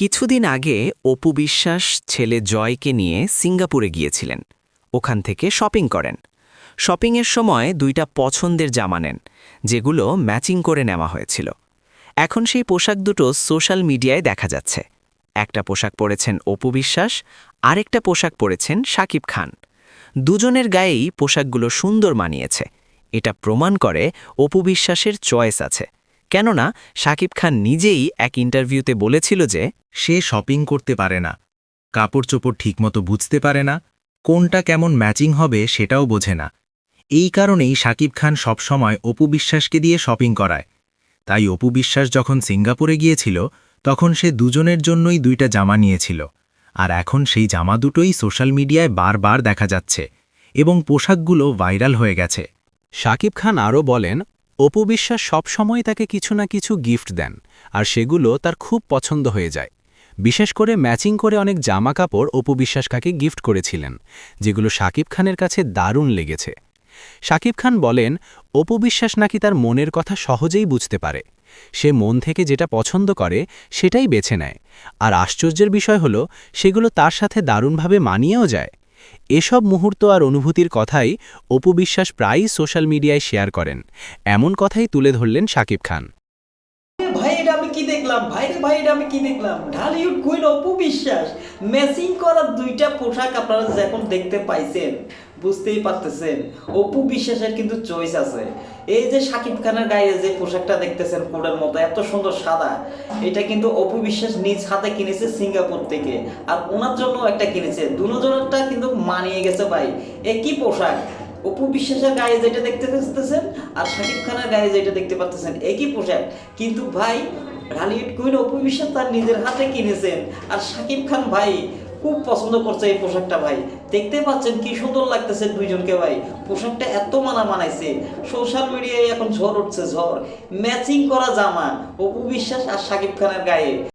কিছুদিন আগে অপু বিশ্বাস ছেলে জয়কে নিয়ে সিঙ্গাপুরে গিয়েছিলেন। ওখান থেকে শপিং করেন। শপিংয়ের সময় দুইটা পছন্দের জামা নেন, যেগুলো ম্যাচিং করে নেওয়া হয়েছিল। এখন সেই পোশাক দুটো সোশ্যাল মিডিয়ায় দেখা যাচ্ছে। একটা পোশাক পরেছেন অপু বিশ্বাস, আরেকটা পোশাক পরেছেন শাকিব খান। দুজনের গায়েই পোশাকগুলো সুন্দর মানিয়েছে। এটা প্রমাণ করে অপু বিশ্বাসের চয়েস আছে। কেননা শাকিব খান নিজেই এক ইন্টারভিউতে বলেছিল যে সে শপিং করতে পারে না। কাপড় চোপড় ঠিকমতো বুঝতে পারে না, কোনটা কেমন ম্যাচিং হবে সেটাও বোঝে না। এই কারণেই শাকিব খান সবসময় অপু বিশ্বাসকে দিয়ে শপিং করায়। তাই অপু বিশ্বাস যখন সিঙ্গাপুরে গিয়েছিল, তখন সে দুজনের জন্যই দুইটা জামা নিয়েছিল। আর এখন সেই জামা দুটোই সোশ্যাল মিডিয়ায় বারবার দেখা যাচ্ছে এবং পোশাকগুলো ভাইরাল হয়ে গেছে। শাকিব খান আরও বলেন অপু বিশ্বাস সবসময় তাকে কিছু না কিছু গিফট দেন, আর সেগুলো তার খুব পছন্দ হয়ে যায়। বিশেষ করে ম্যাচিং করে অনেক জামা কাপড় অপু বিশ্বাস কাকে গিফট করেছিলেন, যেগুলো শাকিব খানের কাছে দারুণ লেগেছে। শাকিব খান বলেন, অপু বিশ্বাস নাকি তার মনের কথা সহজেই বুঝতে পারে। সে মন থেকে যেটা পছন্দ করে, সেটাই বেছে নেয়। আর আশ্চর্যের বিষয় হল, সেগুলো তার সাথে দারুণভাবে মানিয়েও যায়। এসব মুহূর্ত আর অনুভূতির কথাই অপু বিশ্বাস প্রায়ই সোশ্যাল মিডিয়ায় শেয়ার করেন। এমন কথাই তুলে ধরলেন শাকিব খান। ভাই আমি কি দেখলাম? ভাই ভাই আমি কি দেখলাম? ঢালিউড কুইন অপু বিশ্বাস ম্যাচিং করা দুইটা পোশাক আপনারা যখন দেখতে পাইছেন। বুঝতেই পারতেছেন। অপু বিশ্বাসের কিন্তু চয়েস আছে। এই যে শাকিব খানের গায়ে যে পোশাকটা দেখতেছেন কোডের মতো, এত সুন্দর সাদা, এটা কিন্তু অপু বিশ্বাস নিজ হাতে কিনেছে সিঙ্গাপুর থেকে। আর ওনার জন্য একটা কিনেছে। দুজনেরটা কিন্তু মানিয়ে গেছে ভাই। একই পোশাক। অপু বিশ্বাসের গায়ে যেটা দেখতে পাচ্ছেন আর শাকিব খানের গায়ে যেটা দেখতে পাচ্ছেন একই পোশাক। কিন্তু ভাই রালিউড কুইন অপু বিশ্বাস তার নিজের হাতে কিনেছেন। আর শাকিব খান ভাই খুব পছন্দ করছে এই পোশাকটা ভাই। দেখতে পাচ্ছেন কি সুন্দর লাগতেছে দুইজনকে ভাই। পোশাকটা এত মানা মানাইছে। সোশ্যাল মিডিয়ায় এখন ঝড় উঠছে, ঝড়। ম্যাচিং করা জামা অপু বিশ্বাস আর সাকিব খানের গায়ে।